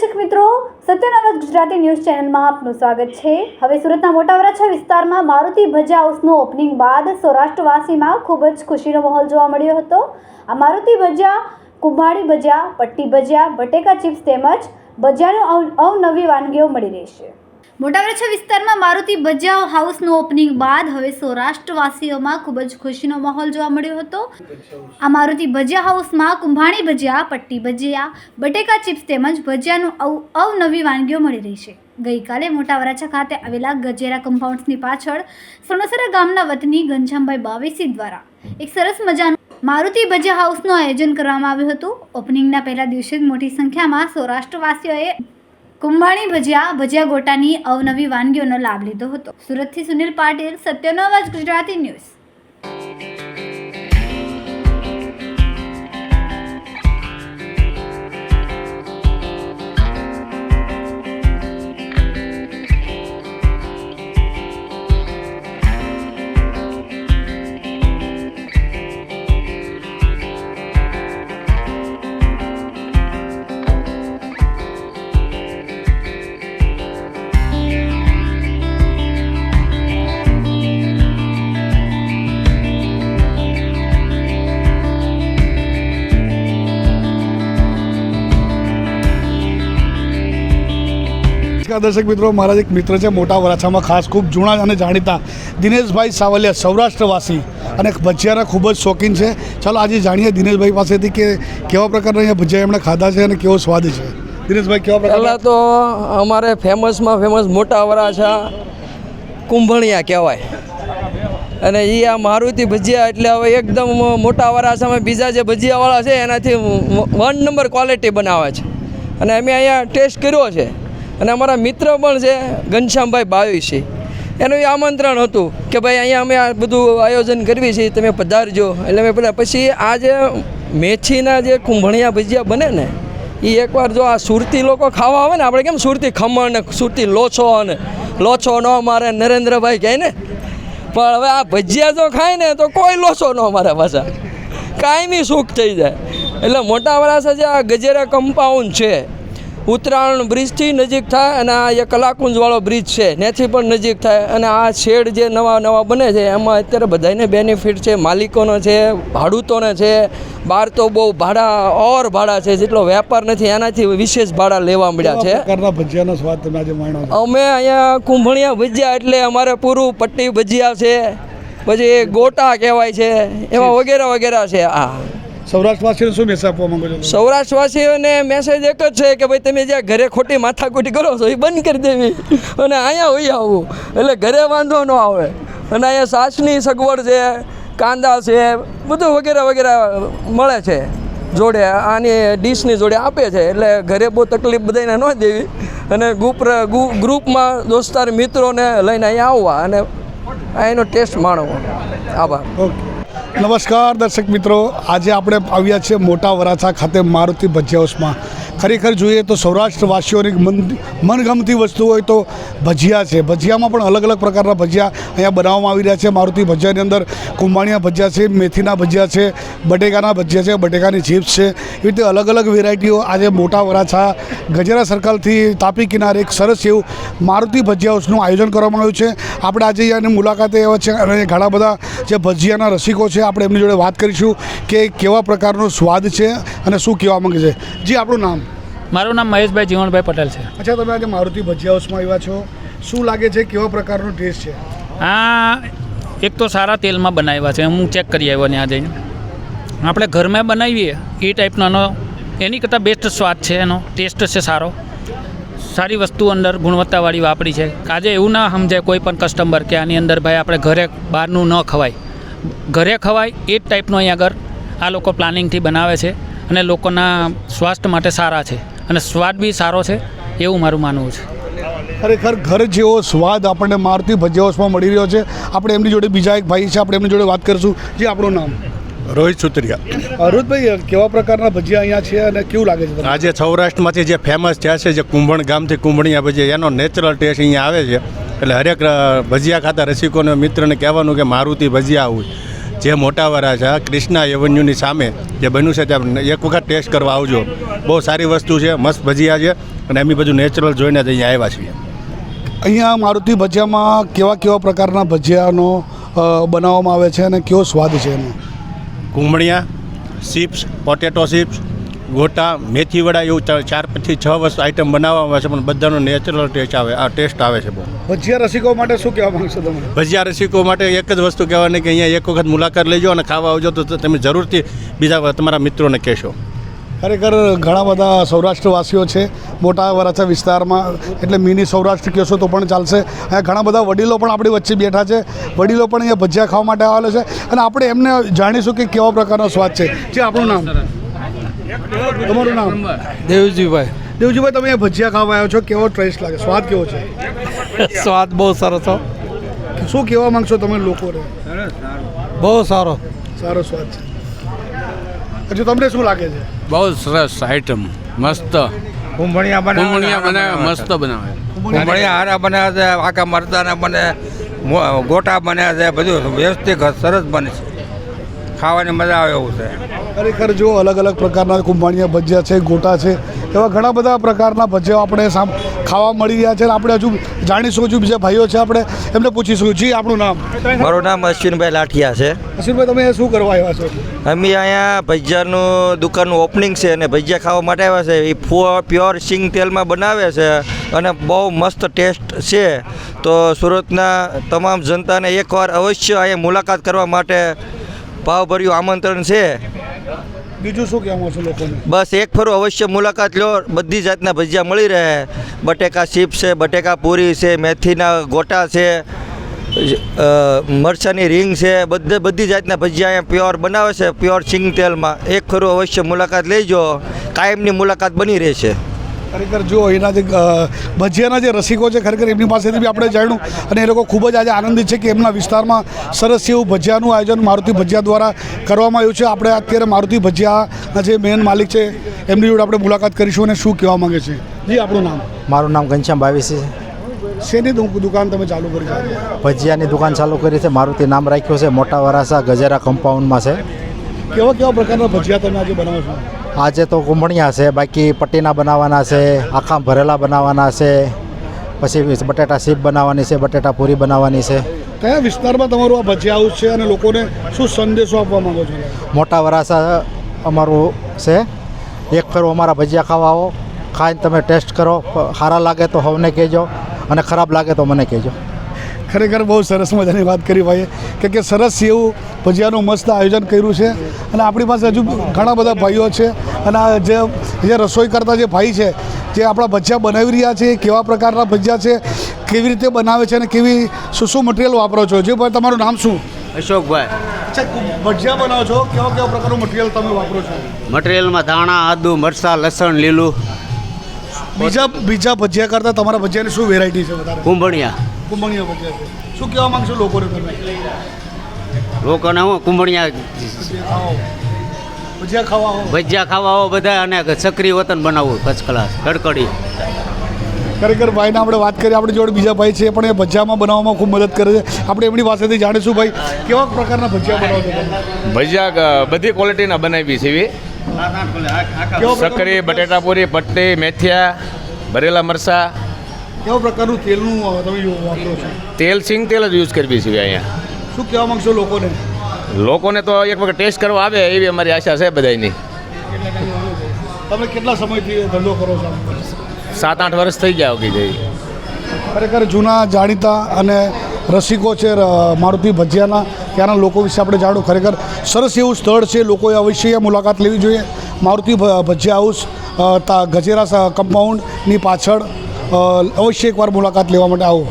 દર્શક મિત્રો સત્યનવત ગુજરાતી ન્યૂઝ ચેનલમાં આપનું સ્વાગત છે. હવે સુરતના મોટા વરાછા વિસ્તારમાં મારુતિ ભજા હાઉસનું ઓપનિંગ બાદ સૌરાષ્ટ્રવાસીમાં ખૂબ જ ખુશીનો માહોલ જોવા મળ્યો હતો. આ મારુતિ ભજા, કુંભાળી ભજા, પટ્ટી ભજીયા બટેકા ચિપ્સ તેમજ ભજીયાનું અવ- અવનવી વાનગીઓ મળી રહેશે. મોટા વરાછા વિસ્તારમાં મારુતિ ભજીયા હાઉસનું ઓપનિંગ બાદ હવે સૌરાષ્ટ્રવાસીઓમાં ખૂબ જ ખુશીનો માહોલ જોવા મળ્યો હતો. આ મારુતિ ભજીયા હાઉસમાં કુંભાણી ભજીયા, પટ્ટી ભજીયા, બટેકા ચિપ્સ તેમજ ભજીયાનું અવ, અવનવી વાનગીઓ મળી રહી છે. ગઈકાલે મોટા વરાછા ખાતે આવેલા ગજેરા કમ્પાઉન્ડ્સની પાછળ સોનસરા ગામના વતની ઘનશ્યામભાઈ બાવીસી દ્વારા એક સરસ મજાનું મારુતિ ભજીયા હાઉસનું આયોજન કરવામાં આવ્યું હતું. ઓપનિંગના પહેલા દિવસે જ મોટી સંખ્યામાં સૌરાષ્ટ્રવાસીઓએ કુંભાણી ભજીયા ભજીયા ગોટાની અવનવી વાનગીઓનો લાભ લીધો હતો. સુરતથી સુનિલ પાટીલ, સત્યનો અવાજ, ગુજરાતી ન્યૂઝ. નમસ્કાર દર્શક મિત્રો, મારા એક મિત્ર છે, મોટા વરાછામાં ખાસ ખૂબ જૂના અને જાણીતા દિનેશભાઈ સાવલિયા, સૌરાષ્ટ્રવાસી અને ભજીયાના ખૂબ જ શોખીન છે. ચાલો આજે જાણીએ દિનેશભાઈ પાસેથી કે કેવા પ્રકારના અહીંયા ભજીયા એમણે ખાધા છે અને કેવો સ્વાદ છે. દિનેશભાઈ, કેવા પહેલાં તો અમારે ફેમસમાં ફેમસ મોટા વરાછા કુંભણિયા કહેવાય. અને એ આ મારુતિ ભજીયા એટલે હવે એકદમ મોટા વરાછામાં બીજા જે ભજીયાવાળા છે, એનાથી વન નંબર ક્વોલિટી બનાવે છે. અને અમે અહીંયા ટેસ્ટ કર્યો છે. અને અમારા મિત્ર પણ છે, ઘનશ્યામભાઈ બાવી છે. એનું એ આમંત્રણ હતું કે ભાઈ અહીંયા અમે આ બધું આયોજન કરવી છે, તમે પધારજો. એટલે મેં બધા પછી આ જે મેથીના જે કુંભણિયા ભજીયા બને ને એ એકવાર જો આ સુરતી લોકો ખાવા આવે ને, આપણે કેમ સુરતી ખમણ ને સુરતી લોચો અને લોચો ન મારે નરેન્દ્રભાઈ કહે ને. પણ હવે આ ભજીયા જો ખાય ને, તો કોઈ લોચો ન મારે પાછા. કાયમી સુખ થઈ જાય. એટલે મોટા વરાસા જે આ ગજેરા કમ્પાઉન્ડ છે ઉત્તરાયણ બ્રિજથી નજીક થાય અને આ જે કલાકુંજવાળો બ્રિજ છે ત્યાંથી પણ નજીક થાય અને આ શેડ જે નવા નવા બને છે એમાં અત્યારે બધાને બેનિફિટ છે માલિકોનો છે ભાડૂતોને છે બહાર તો બહુ ભાડા ઓર ભાડા છે જેટલો વેપાર નથી એનાથી વિશેષ ભાડા લેવા મળ્યા છે. અમે અહીંયા કુંભણિયા ભજીયા એટલે અમારે પૂરું પટ્ટી ભજીયા છે પછી ગોટા કહેવાય છે એમાં વગેરે વગેરે છે આ. સૌરાષ્ટ્રવાસીને શું મેસેજ આપવા માંગો છો સૌરાષ્ટ્રવાસીઓને મેસેજ એક જ છે કે ભાઈ તમે જ્યાં ઘરે ખોટી માથાકૂટી કરો છો એ બંધ કરી દેવી. અને અહીંયા હોઈ આવવું એટલે ઘરે વાંધો ન આવે. અને અહીંયા સાસની સગવડ છે કાંદા છે બધું વગેરે વગેરે મળે છે જોડે. આની ડીશની જોડે આપે છે. એટલે ઘરે બહુ તકલીફ બધાને ન દેવી. અને ગ્રુપ ગ્રુપમાં દોસ્તાર મિત્રોને લઈને અહીંયા આવવા. અને એનો ટેસ્ટ માણવો. આભાર. ઓકે. નમસ્કાર દર્શક મિત્રો. આજે આપણે આવ્યા છીએ મોટા વરાછા ખાતે મારુતિ ભજીયા હાઉસમાં. ખરેખર જોઈએ તો સૌરાષ્ટ્રવાસીઓની મન મનગમતી વસ્તુ હોય તો ભજીયા છે. ભજીયામાં પણ અલગ અલગ પ્રકારના ભજીયા અહીંયા બનાવવામાં આવી રહ્યા છે. મારુતિ ભજીયાની અંદર કુંભાણિયા ભજીયા છે, મેથીના ભજીયા છે, બટેકાના ભજીયા છે, બટેકાની ચિપ્સ છે. એવી રીતે અલગ અલગ વેરાયટીઓ આજે મોટા વરાછા ગજેરા સર્કલથી તાપી કિનારે એક સરસ એવું મારુતિ ભજીયા હાઉસનું આયોજન કરવામાં આવ્યું છે. આપણે આજે અહીંયાની મુલાકાતે આવ્યા છે અને ઘણા બધા જે ભજીયાના રસિકો છે, આપણે એમની જોડે વાત કરીશું કે કેવા પ્રકારનો સ્વાદ છે અને શું કહેવા માંગે છે. જી, આપણું નામ. મારું નામ મહેશભાઈ જીવણભાઈ પટેલ છે. અચ્છા તમે આજે મારુતિ ભજીયા હાઉસમાં આવ્યા છો. શું લાગે છે કેવા પ્રકારનો ટેસ્ટ છે? આ એક તો સારા તેલમાં બનાવ્યા છે હું ચેક કરી આવ્યો ત્યાં જઈને આપણે ઘરમાં બનાવીએ એ ટાઈપનો એનો એની કરતાં બેસ્ટ સ્વાદ છે એનો ટેસ્ટ છે સારો. સારી વસ્તુ અંદર ગુણવત્તાવાળી વાપરી છે. આજે એવું ના સમજે કોઈ પણ કસ્ટમર કે આની અંદર ભાઈ આપણે ઘરે બહારનું ન ખવાય. ઘરે ખવાય એ જ ટાઈપનું અહીં આગળ આ લોકો પ્લાનિંગથી બનાવે છે અને લોકોના સ્વાસ્થ્ય માટે સારા છે. અને સ્વાદ બી સારો છે એવું મારું માનવું છે. ખરેખર ઘર જેવો સ્વાદ આપણને મારુતિ ભજીયા હાઉસમાં મળી રહ્યો છે. આપણે એમની જોડે બીજા એક ભાઈ છે આપણે એમની જોડે વાત કરીશું. જે આપણું નામ? રોહિત સુત્રિયા. અરુદભાઈ કેવા પ્રકારના ભજીયા અહીંયા છે અને કેવું લાગે છે તમને? આજે સૌરાષ્ટ્રમાંથી જે ફેમસ થયા છે જે કુંભણ ગામથી કુંભણિયા ભજીયા એનો નેચરલ ટેસ્ટ અહીંયા આવે છે. એટલે હરેક ભજીયા ખાતા રસિકોને મિત્રને કહેવાનું કે મારુતિ ભજીયા આવું જે મોટા છે ક્રિષ્ના એવન્યુની સામે જે બન્યું છે ત્યાં એક વખત ટેસ્ટ કરવા આવજો. બહુ સારી વસ્તુ છે મસ્ત ભજીયા છે અને એમની બધું નેચરલ જોઈને જ અહીંયા આવ્યા છીએ. અહીંયા મારુતિ ભજીયામાં કેવા કેવા પ્રકારના ભજીયાનો બનાવવામાં આવે છે અને કેવો સ્વાદ છે એનો? કુંબળિયા ચિપ્સ પોટેટો ચિપ્સ ગોટા મેથી વડા એવું ચાર પછી છ વસ્તુ આઈટમ બનાવવામાં આવે છે પણ બધાનો નેચરલ ટેસ્ટ આવે. આ ટેસ્ટ આવે છે બહુ. ભજીયા રસિકો માટે શું કહેવા માંગશો તમે? ભજીયા રસિકો માટે એક જ વસ્તુ કહેવાની કે અહીંયા એક વખત મુલાકાત લેજો અને ખાવા આવજો તો તમે જરૂરથી બીજા તમારા મિત્રોને કહેશો. ખરેખર ઘણા બધા સૌરાષ્ટ્રવાસીઓ છે મોટા વરાછા વિસ્તારમાં એટલે મિની સૌરાષ્ટ્ર કહેશો તો પણ ચાલશે. અહીંયા ઘણા બધા વડીલો પણ આપણી વચ્ચે બેઠા છે. વડીલો પણ અહીંયા ભજીયા ખાવા માટે આવેલા છે. અને આપણે એમને જાણીશું કે કેવા પ્રકારનો સ્વાદ છે. જે આપણું નામ? તમારું નામ? દેવજીભાઈ. દેવજીભાઈ તમે ભજીયા ખાવા આવ્યો છો. કેવો ટેસ્ટ લાગે? સ્વાદ કેવો છે? સ્વાદ બહુ સરસ હતો શું કહેવા માંગશો તમે લોકોને? બહુ સારો. સારો સ્વાદ છે. હજુ તમને શું લાગે છે? બહુ સરસ આઈટમ મસ્ત. કુંભણિયા કુંભણિયા બનાવે મસ્ત બનાવે. કુંભણિયા હારા બનાવે છે આખા મરચાના બને ગોટા બન્યા છે બધું વ્યવસ્થિત સરસ બને છે. ખાવાની મજા આવે એવું છે. ખરેખર જો અલગ અલગ પ્રકારના કુંભાણીયા ભજીયા છે ગોટા છે એવા ઘણા બધા પ્રકારના ભજીયા આપણે સામ ખાવા મળી રહ્યા છે. આપણે હજુ જાણીશું હજુ બીજા ભાઈઓ છે આપણે એમને પૂછીશું જી આપણું નામ. મારું નામ અશ્વિનભાઈ લાઠિયા છે. અશ્વિનભાઈ તમે શું કરવા આવ્યા છો? અમે અહીંયા ભજીયાનું દુકાનનું ઓપનિંગ છે અને ભજીયા ખાવા માટે આવ્યા છે. એ પ્યોર સિંગ તેલમાં બનાવે છે અને બહુ મસ્ત ટેસ્ટ છે. તો સુરતના તમામ જનતાને એકવાર અવશ્ય અહીંયા મુલાકાત કરવા માટે ભાવભર્યું આમંત્રણ છે. બીજું શું કહેવું છે લોકોને? બસ એક ફરું અવશ્ય મુલાકાત લો. બધી જાતના ભજીયા મળી રહે. બટેકા ચિપ્સ છે બટેકા પૂરી છે મેથીના ગોટા છે મરચાની રીંગ છે. બધે બધી જાતના ભજીયા અહીંયા પ્યોર બનાવે છે પ્યોર સિંગ તેલમાં એક ખરું અવશ્ય મુલાકાત લેજો. કાયમની મુલાકાત બની રહેશે. ખરેખર જો એના જે ભજીયાના જે રસિકો છે ખરેખર એમની પાસેથી બી આપણે જાણ્યું અને એ લોકો ખૂબ જ આજે આનંદિત છે કે એમના વિસ્તારમાં સરસ એવું ભજીયાનું આયોજન મારુતિ ભજીયા દ્વારા કરવામાં આવ્યું છે. આપણે અત્યારે મારુતિ ભજીયાના જે મેન માલિક છે એમની જોડે આપણે મુલાકાત કરીશું અને શું કહેવા માંગે છે? જી આપણું નામ. મારું નામ ઘનશ્યામ ભાવીસી શેની દુ- દુકાન તમે ચાલુ કરી છે? ભજીયાની દુકાન ચાલુ કરી છે. મારુતિ નામ રાખ્યું છે. મોટા વરાસા ગજેરા કમ્પાઉન્ડમાં છે. કેવા કેવા પ્રકારના ભજીયા તમે આજે બનાવો છો? આજે તો કુંભણિયા છે બાકી પટ્ટીના બનાવવાના છે આખા ભરેલા બનાવવાના છે પછી બટેટા સીપ બનાવવાની છે બટેટા પૂરી બનાવવાની છે. કયા વિસ્તારમાં તમારું આ ભજીયા હાઉસ છે અને લોકોને શું સંદેશો આપવા માંગો છો? મોટા વરાસા અમારું છે. એક ફેરો અમારા ભજીયા ખાવા આવો. ખાઈને તમે ટેસ્ટ કરો. સારા લાગે તો હવને કહેજો અને ખરાબ લાગે તો મને કહેજો. ખરેખર બહુ સરસ મજાની વાત કરી ભાઈએ. કે કે સરસ એવું ભજીયાનું મસ્ત આયોજન કર્યું છે. અને આપણી પાસે હજુ ઘણા બધા ભાઈઓ છે. અને આ જે જે રસોઈ કરતા જે ભાઈ છે જે આપણા ભજીયા બનાવી રહ્યા છે એ કેવા પ્રકારના ભજીયા છે કેવી રીતે બનાવે છે અને કેવી શું શું મટીરિયલ વાપરો છો? જે ભાઈ તમારું નામ શું? અશોકભાઈ. ભજીયા બનાવો છો. કેવા કેવા પ્રકારનું મટીરિયલ તમે વાપરો છો? મટીરિયલમાં ધાણા આદુ મરચાં લસણ લીલું. બીજા બીજા ભજીયા કરતાં તમારા ભજીયાની શું વેરાયટી છે વધારે? કુંભણિયા. કુંભણીયા ભજીયા છે. શું કહેવા માંગશો લોકોને તમે? લોકોને હું કુંભણિયા ભજીયા ખાવા ભજીયા ખાવા આવો બધા અને સક્રિય વતન બનાવવું ફર્સ્ટ ક્લાસ કડકડી ખરેખર ભાઈને આપણે વાત કરીએ આપણી જોડે બીજા ભાઈ છે પણ એ ભજીયામાં બનાવવામાં ખૂબ મદદ કરે છે. આપણે એમની પાસેથી જાણીશું ભાઈ કેવા પ્રકારના ભજીયા બનાવો છો ભજીયા બધી ક્વોલિટીના બનાવી છે સક્કરી બટેટા પૂરી પટ્ટી મેથિયા ભરેલા મરસા કેવા પ્રકારનું તેલનું તમે વાપરો છો? તેલ સિંગ તેલ જ યુઝ કરવી છે અહીંયા. શું કહેવા માંગશો લોકોને? લોકોને તો એક વખત ટેસ્ટ કરવા આવે એવી અમારી આશા છે બધાની તમે કેટલા સમયથી ધંધો કરો છો? સાત આઠ વર્ષ થઈ ગયા હોગી જઈ ખરેખર જૂના જાણીતા અને રસિકો છે મારુતિ ભજીયાના ત્યાંના લોકો વિશે આપણે જાણવું ખરેખર સરસ એવું સ્થળ છે લોકોએ અવશ્ય મુલાકાત લેવી જોઈએ. મારુતિ ભજીયા હાઉસ ગજેરા કમ્પાઉન્ડની પાછળ. અવશ્ય એકવાર મુલાકાત લેવા માટે આવો.